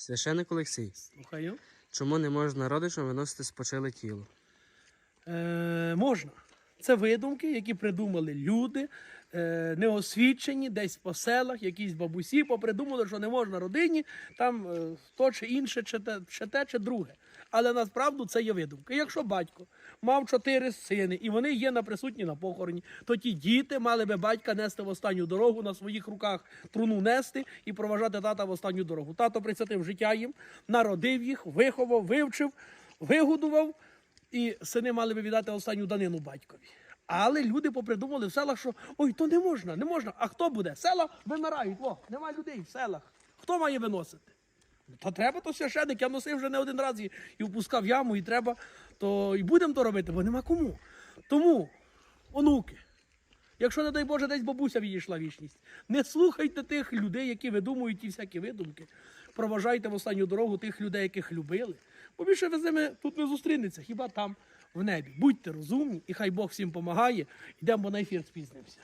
Священник Олексій, Слухаю. чому не можна родичам виносити спочиле тіло? Е, можна. Це видумки, які придумали люди, е, неосвічені, десь по селах, якісь бабусі попридумали, що не можна родині, там е, то чи інше, чи те, чи те, чи друге. Але насправді це є видумка. Якщо батько мав чотири сини, і вони є на присутні на похороні, то ті діти мали би батька нести в останню дорогу на своїх руках труну нести і проважати тата в останню дорогу. Тато присвятив життя їм, народив їх, виховав, вивчив, вигодував і сини мали би віддати останню данину батькові. Але люди попридумали в селах, що ой, то не можна, не можна. А хто буде? Села вимирають. О, нема людей в селах. Хто має виносити? То треба, то священик. Я носив вже не один раз і, і впускав яму, і треба, то і будемо то робити, бо нема кому. Тому, онуки, якщо, не дай Боже, десь бабуся відійшла вічність, не слухайте тих людей, які видумують ті всякі видумки. Проважайте в останню дорогу тих людей, яких любили. Бо більше ви з ними тут не зустрінеться, хіба там в небі. Будьте розумні, і хай Бог всім помагає. Йдемо, на ефір спізнимося.